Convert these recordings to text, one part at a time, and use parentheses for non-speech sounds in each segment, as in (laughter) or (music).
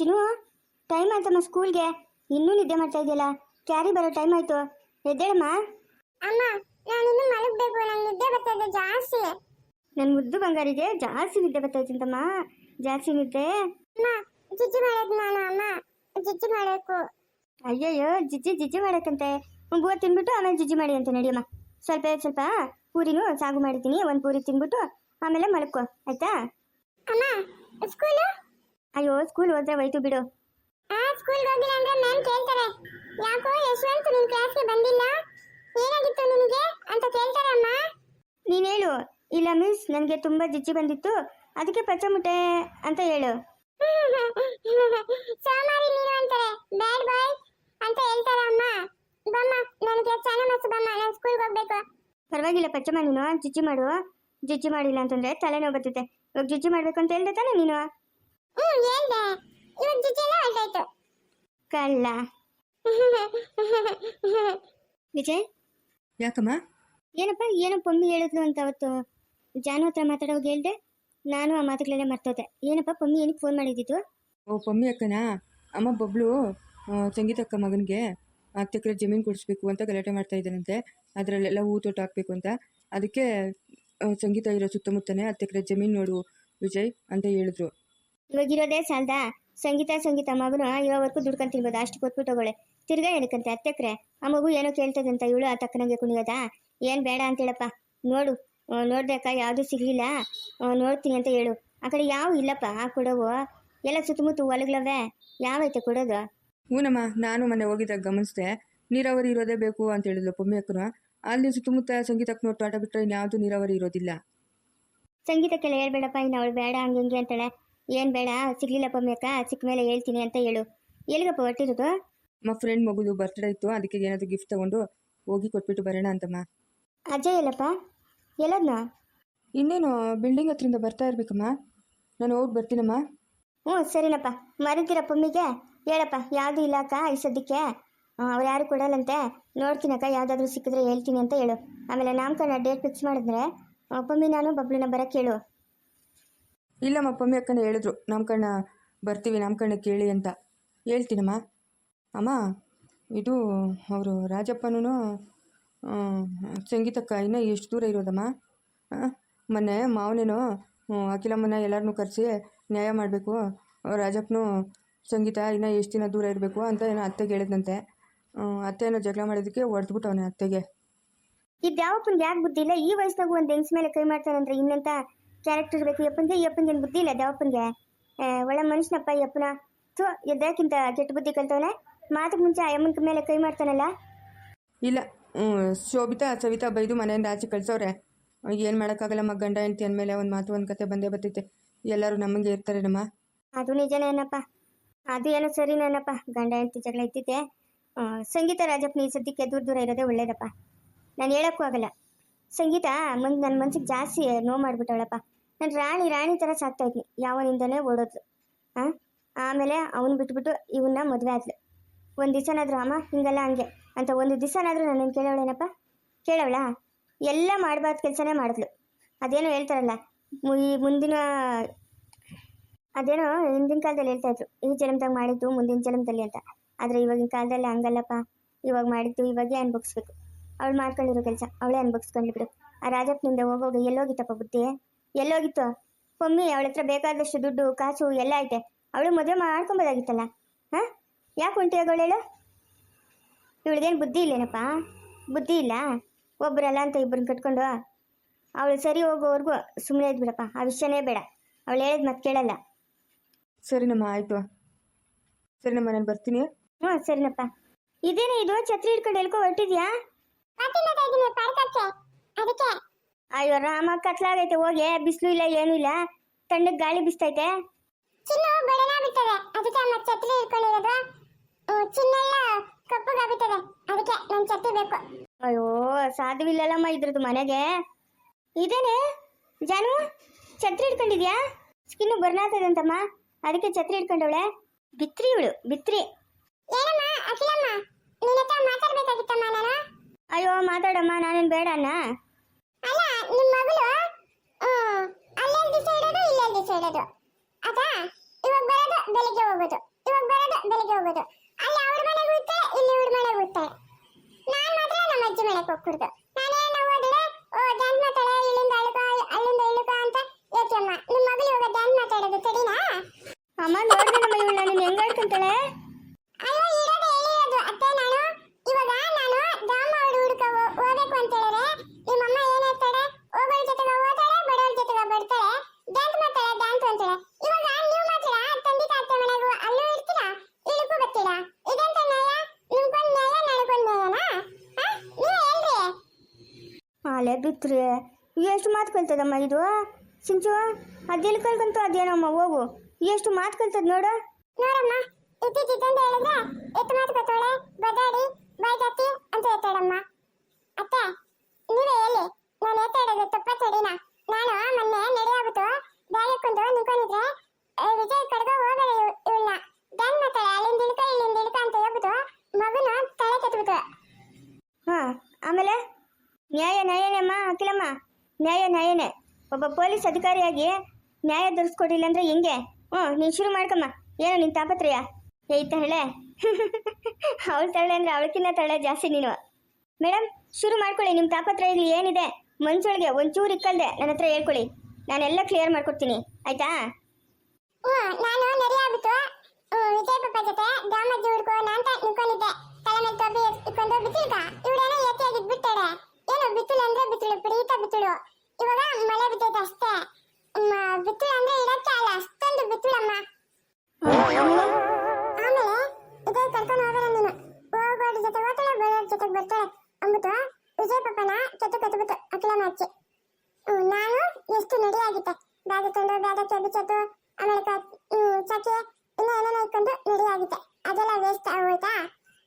ಚಿನ್ನು time ಆಯ್ತಮ್ಮ ಸ್ಕೂಲ್ಗೆ ಇನ್ನೂ ನಿದ್ದೆ ಮಾಡ್ತಾ ಇದೆಯಲ್ಲ ಕ್ಯಾರಿ ಬರೋ ಟೈಮ್ ಆಯ್ತು. ಎದ್ದೇಳಮ್ಮ. ಅಮ್ಮ ನಾನು ಇನ್ನು ಮಲಗಬೇಕು. ನಂಗೆ ನಿದ್ದೆ ಬರ್ತಾ ಇದೆ ಜಾಸ್ತಿ. ನನ್ನ ಮುದ್ದು ಬಂಗಾರಿಗೆ ಜಾಸ್ತಿ ನಿದ್ದೆ ಬರ್ತಾ ಇತ್ತಂತಮ್ಮ ಜಾಸ್ತಿ ನಿದ್ದೆ. ಅಮ್ಮ ಜಿಜ್ಜಿ ಮಾಡೋದು ನಾನು ಅಮ್ಮ. ಜಿಜ್ಜಿ ಮಾಡಬೇಕು. ಅಯ್ಯಯ್ಯೋ ಜಿಜ್ಜಿ ಜಿಜ್ಜಿ ಮಾಡಕ್ಕಂತೆ. ಒಂದು ಬೂವ ತಿನ್ಬಿಟ್ಟು ಆಮೇಲೆ ಜಿಜ್ಜಿ ಮಾಡಿ ಅಂತ ನಡಿಯಮ್ಮ. ಸ್ವಲ್ಪ ಸ್ವಲ್ಪ ಪೂರಿನೂ ಸಾಗು ಮಾಡಿದ್ದೀನಿ. ಒಂದು ಪೂರಿ ತಿನ್ಬಿಟ್ಟು ಆಮೇಲೆ ಮಲ್ಕೋ. ಆಯ್ತಾ? ಅಮ್ಮ ಸ್ಕೂಲು ಅಯ್ಯೋ ಸ್ಕೂಲ್ ಹೋದ್ರೆ ಹೋಯ್ತು ಬಿಡು. ಆ ಸ್ಕೂಲ್ಗೆ ಹೋಗಿಲ್ಲ ಅಂದ್ರೆ ಮ್ಯಾಮ್ ಕೇಳ್ತಾರೆ. ಯಾಕೋ ಯಶವಂತ್ ನಿನ್ ಕ್ಲಾಸ್ಗೆ ಬಂದಿಲ್ಲ? ಏನಾಗಿತ್ತು ನಿನಗೆ ಅಂತ ಕೇಳ್ತಾರೆ ಅಮ್ಮ? ನೀನು ಹೇಳು. ಇಲ್ಲ ಮಿಸ್ ನನಗೆ ತುಂಬಾ ಜಿಜ್ಜಿ ಬಂದಿತ್ತು. ಅದಕ್ಕೆ ಪಚ್ಚಮುಟ್ಟೆ ಅಂತ ಹೇಳು. (laughs) ಸೋಮಾರಿ ನೀನು ಅಂತಾರೆ. ಬ್ಯಾಡ್ ಬಾಯ್ ಅಂತ ಹೇಳ್ತಾರೆ ಅಮ್ಮ? ಬಮ್ಮ ನನಗೆ ಚೆನ್ನಾಗಿ ಮಸ್ತು ಬಮ್ಮ ನಾನು ಸ್ಕೂಲ್ಗೆ ಹೋಗ್ಬೇಕು. ಪರವಾಗಿಲ್ಲ ಪಚ್ಚಮ್ಮ ನೀನು ಜಿಜ್ಜಿ ಮಾಡು. ಜಿಜ್ಜಿ ಮಾಡಿಲ್ಲ ಅಂತಂದ್ರೆ ತಲೆನೋವು ಬರ್ತೈತೆ. ಇವಾಗ ಜಿಜ್ಜಿ ಮಾಡ್ಬೇಕು ಅಂತ ಹೇಳ್ದೆ ತಾನೆ ನೀನು? ಹ್ಮ್ ಹೇಳ್ದೆ. ಇವಾಗ ಜೊತೆ ಎಲ್ಲ ಹೊರಟಾಯ್ತು ಕಳ್ಳ. (laughs) ವಿಜಯ್? ಯಾಕಮ್ಮ? ಏನಪ್ಪ ಏನೋ ಪಮ್ಮಿ ಹೇಳಿದ್ಲು ಅಂತ ಅವತ್ತು. ಜಾನು ಹತ್ರ ಮಾತಾಡೋವಾಗ ಹೇಳ್ದೆ ನಾನು ಆ ಮಾತುಗಳೆಲ್ಲ ಮರ್ತೋದೆ. ಏನಪ್ಪ ಪಮ್ಮಿ ಏನಕ್ಕೆ ಫೋನ್ ಮಾಡಿದ್ದಿತ್ತು ಓ ಪಮ್ಮಿ ಅಕ್ಕನಾ? ಅಮ್ಮ ಬಬ್ಲು ಆ, ಸಂಗೀತ ಅಕ್ಕ ಮಗನಿಗೆ ಹತ್ತು ಎಕರೆ ಜಮೀನು ಕೊಡಿಸ್ಬೇಕು ಅಂತ ಗಲಾಟೆ ಮಾಡ್ತಾ ಇದ್ದಾನಂತೆ. ಅದರಲ್ಲೆಲ್ಲ ಹೂ ತೋಟ ಹಾಕಬೇಕು ಅಂತ. ಅದಕ್ಕೆ ಆ, ಸಂಗೀತ ಇರೋ ಸುತ್ತಮುತ್ತನೇ ಹತ್ತು ಎಕರೆ ಜಮೀನು ನೋಡು ವಿಜಯ್ ಅಂತ ಹೇಳಿದ್ರು. ಇವಾಗ ಇರೋದೇ ಸಾಲ್ದ? ಸಂಗೀತ ಸಂಗೀತ ಮಗನ ಇರೋವರೆಗೂ ದುಡ್ಕೊಂಡು ತಿನ್ಬೋದು ಅಷ್ಟು ಕೊಟ್ಬಿಟ್ಟು ಹೋಗೋಳೆ. ತಿರ್ಗಾ ಏನಕ್ಕಂತೆ ಅತ್ತೆಕ್ರೆ? ಆ ಮಗು ಏನೋ ಕೇಳ್ತದಂತ ಇವಳು ಆ ತಕ್ಕನಂಗೆ ಕುಣಿಯೋದಾ? ಏನು ಬೇಡ ಅಂತೇಳಪ್ಪ. ನೋಡು ಆ, ಯಾವುದು ಸಿಗ್ಲಿಲ್ಲ. ನೋಡ್ತೀನಿ ಅಂತ ಹೇಳು. ಆ ಕಡೆ ಯಾವ ಇಲ್ಲಪ್ಪ ಆ ಕೊಡೋವು? ಎಲ್ಲ ಸುತ್ತಮುತ್ತ ಹೊಲಗಳವೆ. ಯಾವೈತೆ ಕೊಡೋದು? ಹ್ಞೂನಮ್ಮ ನಾನು ಮೊನ್ನೆ ಹೋಗಿದ್ದಾಗ ಗಮನಿಸಿದೆ. ನೀರಾವರಿ ಇರೋದೇ ಬೇಕು ಅಂತ ಹೇಳಿದ್ಲು ಪಮ್ಮಿ ಅಕ್ಕನ. ಅಲ್ಲಿ ಸುತ್ತಮುತ್ತ ಸಂಗೀತಕ್ಕೆ ನೋಡಿ ತೋಟ ಬಿಟ್ಟರೆ ಇನ್ಯಾವುದೂ ನೀರಾವರಿ ಇರೋದಿಲ್ಲ. ಸಂಗೀತಕ್ಕೆಲ್ಲ ಹೇಳ್ಬೇಡಪ್ಪ ಇನ್ನು ಅವಳು ಬೇಡ ಹಂಗೆ ಹಿಂಗೆ ಅಂತಾಳೆ. ಏನು ಬೇಡ ಸಿಗ್ಲಿಲ್ಲ ಮೇಕ ಸಿಕ್ಕ ಮೇಲೆ ಹೇಳ್ತೀನಿ ಅಂತ ಹೇಳು. ಎಲ್ಲಿಗಪ್ಪ ಹೊರಟಿರೋದು? ನಮ್ಮ ಫ್ರೆಂಡ್ ಮಗುದು ಬರ್ತ್ಡೇ ಇತ್ತು ಅದಕ್ಕೆ ಏನಾದರೂ ಗಿಫ್ಟ್ ತಗೊಂಡು ಹೋಗಿ ಕೊಟ್ಬಿಟ್ಟು ಬರೋಣ ಅಂತಮ್ಮ. ಅಜ್ಜಯ್ ಎಲ್ಲಪ್ಪ? ಎಲ್ಲದ್ನ? ಇನ್ನೇನು ಬಿಲ್ಡಿಂಗ್ ಹತ್ರಿಂದ ಬರ್ತಾ ಇರ್ಬೇಕಮ್ಮ. ನಾನು ಹೋಗಿ ಬರ್ತೀನಮ್ಮ. ಹ್ಞೂ ಸರಿನಪ್ಪ. ಮರಿತೀರ ಪಮ್ಮಿಗೆ ಹೇಳಪ್ಪ ಯಾವುದು ಇಲ್ಲ ಅಕ್ಕ ಈ ಸದ್ಯಕ್ಕೆ? ಅವ್ರು ಯಾರು ಕೊಡಲ್ಲಂತೆ? ನೋಡ್ತೀನಕ್ಕ ಯಾವುದಾದ್ರೂ ಸಿಕ್ಕಿದ್ರೆ ಹೇಳ್ತೀನಿ ಅಂತ ಹೇಳು. ಆಮೇಲೆ ನಾಮಕರಣ ಡೇಟ್ ಫಿಕ್ಸ್ ಮಾಡಿದ್ರೆ ಪಮ್ಮಿ ನಾನು ಬಬ್ಲುನ ಬರೋಕ್ಕೆ ಹೇಳು. ಇಲ್ಲಮ್ಮ, ಪಮ್ಮಿ ಅಕ್ಕನ ಹೇಳಿದ್ರು. ನಮ್ಮ ಕಣ್ಣ ಬರ್ತೀವಿ ನಮ್ಮ ಕಣ್ಣ ಕೇಳಿ ಅಂತ. ಹೇಳ್ತೀನಮ್ಮ. ಅಮ್ಮ, ಇದು ಅವರು ರಾಜಪ್ಪನೂ ಸಂಗೀತಕ್ಕ ಇನ್ನೂ ಎಷ್ಟು ದೂರ ಇರೋದಮ್ಮ? ಮೊನ್ನೆ ಮಾವನೇನೋ ಅಖಿಲಮ್ಮನ ಎಲ್ಲರನ್ನೂ ಕರೆಸಿ ನ್ಯಾಯ ಮಾಡಬೇಕು, ರಾಜಪ್ಪನು ಸಂಗೀತ ಇನ್ನೂ ಎಷ್ಟು ದಿನ ದೂರ ಇರಬೇಕು ಅಂತ ಏನೋ ಅತ್ತೆಗೆ ಹೇಳಿದಂತೆ ಅತ್ತೆ ಏನೋ ಜಗಳ ಮಾಡೋದಕ್ಕೆ ಹೊಡೆದ್ಬಿಟ್ಟವನೆ ಅತ್ತೆಗೆ. ಇದು ಯಾವಪ್ಪನಿಗೆ ಯಾಕೆ ಬುದ್ಧಿ ಇಲ್ಲ? ಈ ವಯಸ್ಸಿನಾಗೂ ಒಂದು ಹೆಂಗ್ಸ್ ಮೇಲೆ ಕೈ ಮಾಡ್ತಾನಂದ್ರೆ ಇನ್ನೆಂತ ಕ್ಯಾರೆಕ್ಟರ್ ಬೇಕು. ಯಪ್ಪನಿಗೆ ಯಪ್ಪನಿಗೆ ಏನು ಬುದ್ಧಿ ಇಲ್ಲ ದೇವಪ್ಪನಿಗೆ ಒಳ್ಳೆ ಮನುಷ್ಯನಪ್ಪ ಯಪ್ಪನ ಥೂ ಎದ್ದಕ್ಕಿಂತ ಕೆಟ್ಟ ಬುದ್ಧಿ ಕಲ್ತವನೆ. ಮಾತಕ್ಕೆ ಮುಂಚೆ ಆ ಯಮ್ಮನ ಮೇಲೆ ಕೈ ಮಾಡ್ತಾನಲ್ಲ? ಇಲ್ಲ ಶೋಭಿತಾ ಸವಿತಾ ಬೈದು ಮನೆಯಿಂದ ಆಚೆ ಕಳ್ಸೋರೆ ಏನು ಮಾಡೋಕ್ಕಾಗಲ್ಲಮ್ಮ ಗಂಡ ಹೆಂಡತಿ ಅಂದಮೇಲೆ ಒಂದು ಮಾತು ಒಂದು ಕತೆ ಬಂದೇ ಬರ್ತೈತೆ. ಎಲ್ಲರೂ ನಮಗೆ ಇರ್ತಾರೇನಮ್ಮ ಅದು ನಿಜನೇನಪ್ಪ ಅದು ಏನೋ ಸರಿನೇನಪ್ಪ ಗಂಡ ಹೆಂಡತಿ ಜಗಳ ಇದ್ದಿದ್ದೆ. ಸಂಗೀತ ರಾಜಪ್ಪನ ಈ ಸದ್ಯಕ್ಕೆ ದೂರ ದೂರ ಇರೋದೇ ಒಳ್ಳೇದಪ್ಪ. ನಾನು ಹೇಳೋಕ್ಕೂ ಆಗಲ್ಲ. ಸಂಗೀತ ಮನ್ ನನ್ನ ಮನ್ಸಿಗೆ ಜಾಸ್ತಿ ನೋವು ಮಾಡಿಬಿಟ್ಟವಳಪ್ಪ. ನಾನು ರಾಣಿ ರಾಣಿ ಥರ ಸಾಕ್ತಾ ಇದ್ನಿ. ಯಾವನಿಂದನೇ ಓಡೋದ್ಲು ಹಾಂ ಆಮೇಲೆ ಅವನು ಬಿಟ್ಬಿಟ್ಟು ಇವನ್ನ ಮದುವೆ ಆದ್ಲು. ಒಂದು ದಿವಸನಾದ್ರೂ ಅಮ್ಮ, ಹಿಂಗಲ್ಲ ಹಂಗೆ ಅಂತ ಒಂದು ದಿವಸನಾದ್ರೂ ನನ್ನನ್ನು ಕೇಳವಳೇನಪ್ಪ ಕೇಳವಳ? ಎಲ್ಲ ಮಾಡಬಾರ್ದು ಕೆಲಸನೇ ಮಾಡಿದ್ಲು. ಅದೇನೋ ಹೇಳ್ತಾರಲ್ಲ ಈ ಮುಂದಿನ ಅದೇನೋ ಹಿಂದಿನ ಕಾಲದಲ್ಲಿ ಹೇಳ್ತಾ ಇದ್ರು. ಈ ಜನ್ಮದಾಗ ಮಾಡಿದ್ದು ಮುಂದಿನ ಜನ್ಮದಲ್ಲಿ ಅಂತ. ಆದರೆ ಇವಾಗಿನ ಕಾಲದಲ್ಲಿ ಹಂಗಲ್ಲಪ್ಪ. ಇವಾಗ ಮಾಡಿದ್ದು ಇವಾಗೇ ಅನ್ಭವಿಸ್ಬೇಕು. ಅವಳು ಮಾಡ್ಕೊಂಡಿರೋ ಕೆಲಸ ಅವಳೇ ಅನ್ಭವಿಸ್ಕೊಂಡ್ಲಿ ಬಿಡು. ಆ ರಾಜಪ್ಪನಿಂದ ಹೋಗೋಗ ಎಲ್ಲೋಗಿತ್ತಪ್ಪ ಬುದ್ಧಿ? ಎಲ್ಲೋಗಿತ್ತು? ಒಮ್ಮೆ ಅವಳ ಹತ್ರ ಬೇಕಾದಷ್ಟು ದುಡ್ಡು ಕಾಸು ಎಲ್ಲ ಐತೆ. ಅವಳು ಮದುವೆ ಮಾಡ್ಕೊಬೋದಾಗಿತ್ತಲ್ಲ ಹಾಂ? ಯಾಕೆ ಹೊಂಟಿಯಾಗೋಳು ಹೇಳು? ಇವಳಿಗೇನು ಬುದ್ಧಿ ಇಲ್ಲೇನಪ್ಪ? ಬುದ್ಧಿ ಇಲ್ಲ? ಒಬ್ಬರಲ್ಲ ಅಂತ ಇಬ್ಬರನ್ನ ಕಟ್ಕೊಂಡು? ಅವಳು ಸರಿ ಹೋಗೋವರೆಗೂ ಸುಮ್ಮನೆ ಇದ್ಬಿಡಪ್ಪ ಆ ವಿಷಯನೇ ಬೇಡ. ಅವಳು ಹೇಳಿದ್ ಮತ್ತೆ ಕೇಳಲ್ಲ. ಸರಿನಮ್ಮ ಆಯಿತು. ಸರಿನಮ್ಮ ನಾನು ಬರ್ತೀನಿ. ಹ್ಞೂ ಸರಿನಪ್ಪ. ಇದೇನೇ ಇದು ಛತ್ರಿ ಹಿಡ್ಕೊಂಡು ಹೇಳ್ಕೊ ಹೊರಟಿದ್ಯಾ? ಮಾತಿನ ಇದ್ದೀನಿ ಪಾರ್ಕಕ್ಕೆ ಅದಕ್ಕೆ ಅಯ್ಯೋ ರಾಮ ಕತ್ಲಾಗೈತೆ ಹೋಗಿ. ಬಿಸಿಲು ಇಲ್ಲ ಏನೂ ಇಲ್ಲ. ತಣ್ಣಗೆ ಗಾಳಿ ಬಿಸ್ತೈತೆ. ಚಿನ್ನು ಬಡನ ಬಿಟ್ಟದೆ ಅದಕ್ಕೆ ಅಮ್ಮ ಛತ್ರಿ ಇಟ್ಕೊಂಡಿರೋದು ಚಿನ್ನೆಲ್ಲ ಕಪ್ಪಗಾಗುತ್ತದೆ ಅದಕ್ಕೆ ನನ್ ಛತ್ರಿ ಬೇಕು. ಅಯ್ಯೋ ಸಾಧ್ಯವಿಲ್ಲಲ್ಲಮ್ಮ ಇದ್ರದ್ದು ಮನೆಗೆ. ಇದೇನೆ ಜಾನು ಛತ್ರಿ ಹಿಡ್ಕೊಂಡಿದ್ಯಾ? ಸ್ಕಿನ್ನು ಬರ್ನಾತದಂತಮ್ಮ ಅದಕ್ಕೆ ಛತ್ರಿ ಹಿಡ್ಕೊಂಡವಳೆ. ಬಿತ್ರಿ ಇವಳು ಬಿತ್ರಿ. ಏನಮ್ಮ ಅಖಿಲಮ್ಮ? ನಿನ್ನ ಹತ್ರ ಮಾತಾಡ್ಬೇಕಾಗಿತ್ತಮ್ಮ ನಾನು? ಅಯ್ಯೋ ಮಾತಾಡಮ್ಮ ನಾನೇನು ಬೇಡಣ್ಣ ಅಲ್ಲ ನಿಮ್ಮ ಮಗಳು ಅಲ್ಲೇ ದಿವಸ ಇಡೋದು ಇಲ್ಲೇ ದಿವಸ ಇಡೋದು ಅದಾ? ಇವಾಗ ಬರೋದು ಬೆಳಿಗ್ಗೆ ಹೋಗೋದು. ಇವಾಗ ಬರೋದು ಬೆಳಿಗ್ಗೆ ಹೋಗೋದು. ಅಲ್ಲಿ ಅವ್ರ ಮನೆಗೆ ಹೋಗ್ತಾಳೆ ಇಲ್ಲಿ ಇವ್ರ ಮನೆಗೆ ಹೋಗ್ತಾಳೆ ನಾನು ಮಾತ್ರ ನಮ್ಮ ಅಜ್ಜಿ ಮನೆಗೆ ಹೋಗ್ಬಿಡ್ದು. ನಾನೇನ ಹೋದ್ರೆ ಓ ಡ್ಯಾನ್ಸ್ ಮಾತಾಡ ಇಲ್ಲಿಂದ ಅಳುಕ ಅಲ್ಲಿಂದ ಇಳುಕ ಅಂತ ಹೇಳ್ತಿಯಮ್ಮ. ನಿಮ್ಮ ಮಗಳು ಇವಾಗ ಡ್ಯಾನ್ಸ್ ಮಾತಾಡೋದು ಸರಿನಾ? ಅಮ್ಮ ನೋಡಿದೆ ನಮ್ಮ ಇವಳು ನಾನು ಹೆಂಗ್ ಆಡ್ಕೊಂತಾಳೆ ಅಯ್ಯೋ ಇರೋದೇ ಹೇಳಿರೋದು ಅತ್ತೆ ನಾನು ಇವಾಗ ನಾನು ದಾಮ ಅವ್ರ ಹುಡುಕ ಹೋಗ್ಬೇಕು ಅಂತ ಹೇಳಿದ್ರೆ ನಿಮ್ಮಮ್ಮ ಏನ್ ಹೇಳ್ತಾಳೆ ಹೋಗೋಳ ಜೊತೆಗೆ ಹೋಗ್ತಾಳೆ ಬಡವಳ ಜೊತೆಗೆ ಬರ್ತಾಳೆ ಡ್ಯಾನ್ಸ್ ಮಾಡ್ತಾಳೆ ಡ್ಯಾನ್ಸ್ ಅಂತಾಳೆ ಇವಾಗ ನೀವು ಮಾತ್ರ ತಂದೆ ತಾತ ಮನೆಗೂ ಅಲ್ಲೂ ಇರ್ತೀರಾ ಇಳಕ್ಕೂ ಬರ್ತೀರಾ ಇದೆಂತ ನ್ಯಾಯ ನಿಮ್ಗೊಂದ್ ನ್ಯಾಯ ನನಗೊಂದ್ ನ್ಯಾಯನಾ ಹಾ ನೀವು ಹೇಳ್ರಿ ಆಲೆ ಬಿತ್ರಿ ಎಷ್ಟು ಮಾತು ಕಲ್ತದಮ್ಮ ಇದು? ಚಿಂಚು ಅದೆಲ್ಲಿ ಕಲ್ಕಂತು ಅದೇನಮ್ಮ ಹೋಗು. ಎಷ್ಟು ಮಾತು ಕಲ್ತದ ನೋಡು. ನೋಡಮ್ಮ ಅಂತ ಹೇಳಿದ್ರೆ ಎತ್ತು ಮಾತು ಕತ್ತೋಳೆ ಬದಾಡಿ ಬೈದತ್ತಿ ಅಂತ ಹೇಳ್ತಾಳಮ್ಮ. ಅತ್ತೆ, ನೀವೇ ಹೇಳಿ. ನಾನು ಹೇಳ್ತಾಡೋದು ತಪ್ಪ ತಡಿನ ನಾನು ಮೊನ್ನೆ ನಡೆಯಾಗ್ಬಿಟ್ಟು ಬ್ಯಾಗ್ ಹಾಕೊಂಡು ನಿಂತ್ಕೊಂಡಿದ್ರೆ ಏ, ವಿಜಯ್ ಕಡ್ಗ ಹೋಗಲ್ಲ ಇವಳನ್ನ ಡ್ಯಾನ್ ಮಾತಾಳೆ ಅಲ್ಲಿಂದ ಇಳ್ಕ ಇಲ್ಲಿಂದ ಇಳ್ಕ ಅಂತ ಹೇಳ್ಬಿಟ್ಟು ಮಗುನ ತಲೆ ಕೆತ್ಬಿಟ್ಟು ಹಾಂ ಆಮೇಲೆ ನ್ಯಾಯ ನ್ಯಾಯನೇ ಅಮ್ಮ ಅಖಿಲಮ್ಮ ನ್ಯಾಯ, ನ್ಯಾಯನೇ. ಒಬ್ಬ ಪೊಲೀಸ್ ಅಧಿಕಾರಿಯಾಗಿ ನ್ಯಾಯ ದೊರಸ್ಕೊಡಿಲ್ಲ ಅಂದ್ರೆ ಹೆಂಗೆ? ಹ್ಞೂ ನೀನು ಶುರು ಮಾಡ್ಕಮ್ಮ. ಏನು ನಿನ್ನ ತಾಪತ್ರಯ? ಏಯ್ ತಳೆ (laughs) ಅವಳು ತಳೆ ಅಂದ್ರೆ ಅವಳಕ್ಕಿಂತ ತಳೆ ಜಾಸ್ತಿ ನೀನು. ಮೇಡಮ್ ಶುರು ಮಾಡ್ಕೊಳ್ಳಿ. ನಿಮ್ಮ ತಾಪತ್ರಯದಲ್ಲಿ ಏನಿದೆ? ಮನ್ಸೊಳಗೆ ಒಂಚೂರು ಇಕ್ಕಲ್ದೆ ನನ್ನ ಹತ್ರ ಹೇಳ್ಕೊಳ್ಳಿ. ನಾನೆಲ್ಲ ಕ್ಲಿಯರ್ ಮಾಡ್ಕೊಡ್ತೀನಿ. ಆಯ್ತಾ? ನಾನು ವಿಜಯ್ ಜೊತೆ ಎತ್ತಿಯಾಗಿ ಬಿಡ್ತಾಳೆ ಏನು ಬಿತ್ತುಳು ಅಂದ್ರೆ ಬಿತ್ತುಳು ಪ್ರೀತ ಬಿತ್ತುಳು ಇವಾಗ ಮಳೆ ಬಿದ್ದೈತೆ ಅಷ್ಟೇ. ಬಿತ್ತುಳು ಅಂದ್ರೆ ಇಡಕ್ಕೆ ಅಲ್ಲ ಅಷ್ಟೊಂದು ಬಿತ್ತುಳಮ್ಮ. ಆಮೇಲೆ ಇದೇ ಕರ್ಕೊಂಡು ಹೋಗೋಣ ನೀನು. ಹೋಗೋದ್ರ ಜೊತೆ ಹೋಗ್ತಾಳೆ ಬರೋದ್ರ ಜೊತೆಗೆ ಬರ್ತಾಳೆ ಅಂಬಿಟ್ಟು ವಿಜಯ್ ಪಪ್ಪನ ಕೆತ್ತು ಕತ್ಬಿಟ್ಟು ಅಖಿಲಮ್ಮ ಹ್ಮ್, ನಾನು ಎಷ್ಟು ನಡಿಯಾಗಿತ್ತೆ ಬ್ಯಾಗ್ ಇಟ್ಕೊಂಡು ಬ್ಯಾಗಕ್ಕೆ ಬಿಚ್ಚತ್ತು ಆಮೇಲೆ ಕ- ಹ್ಮ್, ಚಕ್ಕೆ ಇನ್ನೂ ಏನೇನೋ ಇಟ್ಕೊಂಡು ನಡಿಯಾಗಿತ್ತೆ ಅದೆಲ್ಲ ವೇಸ್ಟ್ ಆಗೋಯ್ತಾ?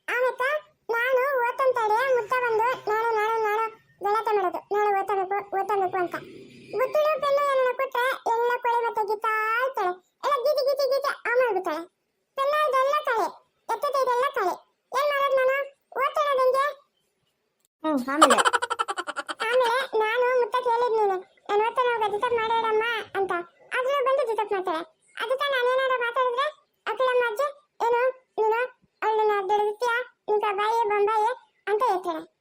ಆಮೇಲೆ ನಾನು ಓದ್ತಂತಾಡಿ ಮುತ್ತ ಬಂದು ನಾನು ನಾನು ನಾನು ಗಲಾಟೆ ಮಾಡೋದು. ನಾಳೆ ಓದ್ತಬೇಕು ಓದ್ತಬೇಕು ಅಂತ. ಬುತ್ತಳು ಪೆನ್ನು ಏನನ್ನ ಕೊಟ್ರೆ ಎಲ್ಲ ಕೊಳೆ ಮತ್ತೆ ಗೀತಾ ಇರ್ತಾಳೆ. ಎಲ್ಲ ಗೀತಿ ಗೀತಿ ಗೀತಿ ಆ ಮಾಡ್ಬಿಡ್ತಾಳೆ. ಪೆನ್ನ ಇದೆಲ್ಲ ಕಳೆ ಎತ್ತದ ಇದೆಲ್ಲ ಕಳೆ ಏನ್ ಮಾಡೋದು ನಾನು? ಓದ್ತಾಳೋದು ಹೆಂಗೆ? ಹ್ಞೂ ಆಮೇಲೆ. ಆಮೇಲೆ ನಾನು ಮುತ್ತ ಕೇಳಿದ್ ನೀನು. ನಾನು ಓದ್ತಾನೆ ಹೋಗ ಜಿತಪ್ ಮಾಡ್ಯಾಡಮ್ಮ ಅಂತ. ಆದ್ರೂ ಬಂದು ಜಿತಪ್ ಮಾಡ್ತಾಳೆ. ಅದಕ್ಕೆ ನಾನೇನಾರ ಮಾತಾಡಿದ್ರೆ ಅಕ್ಕಳಮ್ಮ ಅಜ್ಜಿ ಏನು? ನೀನು? ಅವಳನ್ನ ದುಡಿತೀಯ ನಿಂತ ಬಾಯಿ ಬೊಂಬಾಯಿ? ಅಂತ ಹೇಳ್ತಾಳೆ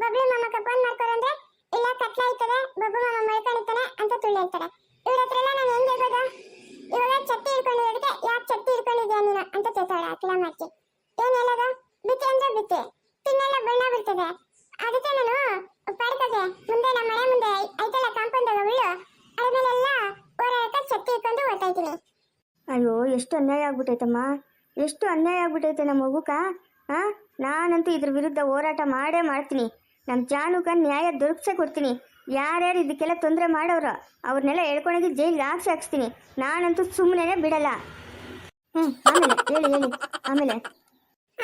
ಬಬ್ಲು ಮಾಮಕ್ಕ ಫೋನ್ ಮಾಡ್ಕೊರಂದ್ರೆ ಇಲ್ಲ ಕತ್ಲ ಆಯ್ತದೆ ಬಬ್ಬು ಮಾಮ ಮಲ್ಕೊಂಡಿರ್ತಾನೆ ಅಂತ ತುಳ್ಳಿ ಹೇಳ್ತಾರೆ. ಇವ್ರ ಹತ್ರ ಎಲ್ಲ ನಾನು ಹೆಂಗ್ ಹೇಳ್ಬೋದು? ಇವಾಗ ಚಟ್ಟಿ ಹಿಡ್ಕೊಂಡಿರೋದಕ್ಕೆ ಯಾಕೆ ಚಟ್ಟಿ ಹಿಡ್ಕೊಂಡಿದ್ಯಾ ನೀನು ಅಂತ ಕೇಳ್ತಾಳೆ ಅಕ್ಕಳಮ್ಮ ಅಜ್ಜಿ ಏನ್ ಹೇಳೋದು? ಬಿತ್ತಿ ಅಂದ್ರೆ ಬಿತ್ತಿ ತಿನ್ನೆಲ್ಲ ಬಣ್ಣ ಬಿಡ್ತದೆ ಅದಕ್ಕೆ ನಾನು ಪಡ್ತದೆ ಮುಂದೆ ನಮ್ಮ ಮನೆ ಮುಂದೆ ಐತಲ್ಲ ಕಾಂಪೌಂಡ್ ಹುಳ್ಳು ಅದ್ರ ಮೇಲೆಲ್ಲ ಓಡಾಡಕ ಚಟ್ಟಿ ಹಿಡ್ಕೊಂಡು ಓದ್ತಾ ಅಯ್ಯೋ, ಎಷ್ಟು ಅನ್ಯಾಯ ಆಗ್ಬಿಟ್ಟೈತಮ್ಮ ಎಷ್ಟು ಅನ್ಯಾಯ ಆಗ್ಬಿಟ್ಟೈತೆ ನಮ್ಮ ಮಗುಕ ಹಾಂ ನಾನಂತೂ ಇದ್ರ ವಿರುದ್ಧ ಹೋರಾಟ ಮಾಡೇ ಮಾಡ್ತೀನಿ. ನಮ್ಮ ಚಾಣುಕನ ನ್ಯಾಯ ದೊರಕಿಸೇ ಕೊಡ್ತೀನಿ. ಯಾರ್ಯಾರು ಇದಕ್ಕೆಲ್ಲ ತೊಂದರೆ ಮಾಡೋರು ಅವ್ರನ್ನೆಲ್ಲ ಹೇಳ್ಕೊಂಡೋಗಿ ಜೈಲಿಗೆ ಹಾಕ್ಸಿ ಹಾಕ್ಸ್ತೀನಿ. ನಾನಂತೂ ಸುಮ್ಮನೆ ಬಿಡಲ್ಲ. ಹ್ಞೂ ಆಮೇಲೆ ಹೇಳಿ ಹೇಳಿ, ಆಮೇಲೆ.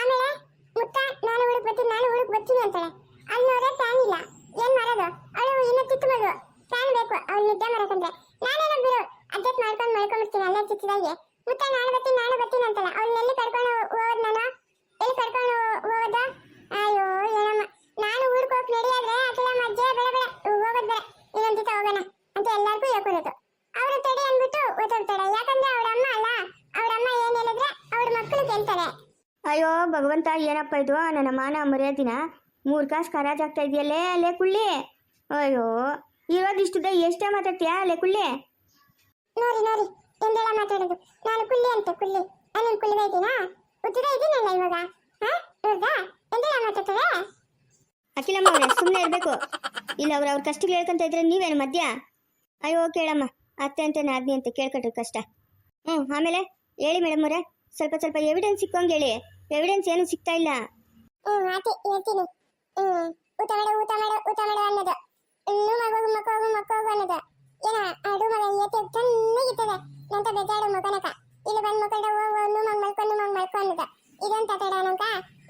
ಆಮೇಲೆ ಮುತ್ತ, ನಾನು ಹುಡುಕ್ ಬರ್ತೀನಿ, ನಾನು ಹುಡುಕ್ ಬರ್ತೀನಿ ಅಂತಾಳೆ. ಅಲ್ಲಿ ನೋಡ್ರೆ ಫ್ಯಾನ್ ಇಲ್ಲ. ಏನ್ ಮಾಡೋದು? ಅವಳು ಇನ್ನ ಚಿಕ್ಕ ಮಗು ಫ್ಯಾನ್ ಬೇಕು, ಅವ್ಳು ನಿದ್ದೆ ಮಾಡಕಂದ್ರೆ ನಾನೇನೋ ಬಿಡು, ಅಡ್ಜಸ್ಟ್ ಮಾಡ್ಕೊಂಡು ಮಾಡ್ಕೊಂಡ್ಬಿಡ್ತೀನಿ ಅಲ್ಲೇ ಚಿಕ್ಕದಾಗಿ ಮುತ್ತ, ನಾನು ಬರ್ತೀನಿ ನಾನು ಬರ್ತೀನಿ ಅಂತಾಳೆ. ಅವ್ಳನ್ನ ಕರ್ಕೊಂಡು ಹೋಗೋದು ನಾನು? ಎಲ್ಲಿ ಕರ್ಕೊಂಡು ಹೋಗೋದ? ಅಯ್ಯೋ, ಏನಮ್ಮ. ನಾನು ಊರಿಗೆ ಹೋಗಿ ಆದ್ರೆ ಅಖಿಲಮ್ಮ ಅಜ್ಜೆ ಬೇಡ ಬೇಡ ಹೋಗೋದ್ ಬೇಡ. ಇನ್ನೊಂದ್ ದಿವಸ ಹೋಗೋಣ ಅಂತ ಎಲ್ಲರಿಗೂ ಹೇಳ್ಕೊಡೋದು. ಅವರು ತಡಿ ಅಂದ್ಬಿಟ್ಟು ಓದೋಗ್ತಾಳೆ ಯಾಕಂದ್ರೆ ಅವ್ರಮ್ಮ ಅಮ್ಮ ಅಲ್ಲ ಅವ್ರಮ್ಮ ಅಮ್ಮ ಏನ್ ಹೇಳಿದ್ರೆ ಅವ್ರ ಮಕ್ಕಳು ಕೇಳ್ತಾರೆ. ಅಯ್ಯೋ ಭಗವಂತ ಏನಪ್ಪ ಇದು? ನನ್ನ ಮಾನ ಮರ್ಯಾದಿನ ಮೂರು ಕಾಸು ಖರಾಜಾಗ್ತಾ ಇದೆಯಲ್ಲೇ ಅಲ್ಲೇ ಕುಳ್ಳಿ. ಅಯ್ಯೋ ಇರೋದಿಷ್ಟುದ ಎಷ್ಟೇ ಮಾತಾಡ್ತೀಯಾ ಅಲ್ಲೇ ಕುಳ್ಳಿ? ನೋಡಿ ನೋಡಿ ಎಂದೆಲ್ಲ ಮಾತಾಡೋದು? ನಾನು ಕುಳ್ಳಿ ಅಂತ ಕುಳ್ಳಿ. ನಾನು ಕುಳ್ಳಿದ ಇದ್ದೀನಾ? ಉದ್ದಿದ ಇದ್ದೀನಲ್ಲ ಇವಾಗ? ಹಾ ಇವಾಗ ಎಂದೆಲ್ಲ ಮಾತಾಡ್ತಾರೆ ಅಖಿಲಮ್ಮ ಅವ್ರೆ ಸುಮ್ಮನೆ ಇರಬೇಕು. ಇಲ್ಲ, ಅವ್ರು ಅವ್ರ ಕಷ್ಟಗಳು ಹೇಳ್ಕೊಂತ ಇದ್ರೆ ನೀವೇನು ಮಧ್ಯ ಅಯ್ಯೋ, ಕೇಳಮ್ಮ, ಅತ್ತೆ ಅಂತ ನಾದ್ನಿ ಅಂತ ಕೇಳ್ಕೊಟ್ರಿ ಕಷ್ಟ. ಹ್ಞೂ ಆಮೇಲೆ ಹೇಳಿ ಮೇಡಮ್ ಅವರೇ ಸ್ವಲ್ಪ ಸ್ವಲ್ಪ ಎವಿಡೆನ್ಸ್ ಸಿಕ್ಕಂಗೆ ಹೇಳಿ. ಎವಿಡೆನ್ಸ್ ಏನು ಸಿಗ್ತಾ ಇಲ್ಲ. ಹ್ಮ್ ಆತಿ ಹೇಳ್ತೀನಿ. ಹ್ಮ್, ಊಟ ಮಾಡು ಊಟ ಮಾಡು ಊಟ ಮಾಡು ಅನ್ನೋದು. ಇನ್ನೂ ಮಗು ಹೋಗು ಮಕ್ಕ ಹೋಗು ಅನ್ನೋದು ಏನ ಅಡು ಮಗ ಏತೆ ಚೆನ್ನಾಗಿರ್ತದೆ ನಂತ ಬೆದ್ದಾಡು ಮಗನಕ ಇಲ್ಲಿ ಬಂದ್ ಮಕ್ಕಳ ಹೋಗು ನು ಮಗ ಮಲ್ಕೊಂಡು ಮಗ ಮಲ್ಕೊ ಅನ್ನೋದು ಇದಂತ ತಡ ನಂಕ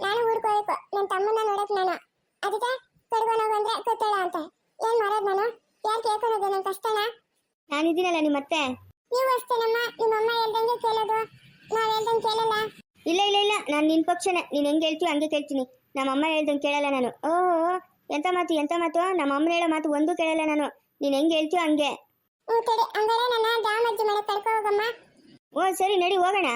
ನಾನು ಊರ್ಗ್ ಹೋಗ್ಬೇಕು ನನ್ನ ತಮ್ಮನ್ನ ನೋಡಕ್ ನಾನು ಅದಕ್ಕೆ ಕಡ್ಕೊಂಡು ಹೋಗಂದ್ರೆ ಕತ್ತಳ ಅಂತ ಏನ್ ಮಾಡೋದು ನಾನು ಯಾರು ಕೇಳ್ಕೊಳೋದು ನನ್ನ ಕಷ್ಟನ ನಾನಿದ್ದೀನಲ್ಲ ನಿಮ್ಮ ಅತ್ತೆ ಅಷ್ಟೇನಮ್ಮ ನಿಮ್ಮಮ್ಮ ಹೇಳ್ದಂಗೆ ಕೇಳೋದು. ನಾವ್ ಹೇಳ್ದಂಗೆ ಕೇಳಲ್ಲ. ಇಲ್ಲ ಇಲ್ಲ ಇಲ್ಲ. ನಾನು ನಿನ್ ಪಕ್ಷನೇ. ನೀನು ಹೆಂಗೆ ಹೇಳ್ತೀವಿ ಹಂಗೆ ಕೇಳ್ತೀನಿ. ನಮ್ಮ ಅಮ್ಮ ಹೇಳ್ದಂಗೆ ಕೇಳಲ್ಲ ನಾನು. ಓ ಎಂತ ಮಾತು ಎಂತ ಮಾತು? ನಮ್ಮ ಅಮ್ಮನ ಹೇಳೋ ಮಾತು ಒಂದು ಕೇಳಲ್ಲ ನಾನು. ನೀನು ಹೆಂಗೆ ಹೇಳ್ತೀಯಾ ಹಂಗೆ. ಹ್ಞೂ ತಡಿ. ಹಂಗಾರೆ ನನ್ನ ದಾಮಜ್ಜಿ ಮನೆ ಕರ್ಕೊ ಹೋಗಮ್ಮ. ಓ ಸರಿ ನಡಿ ಹೋಗೋಣ.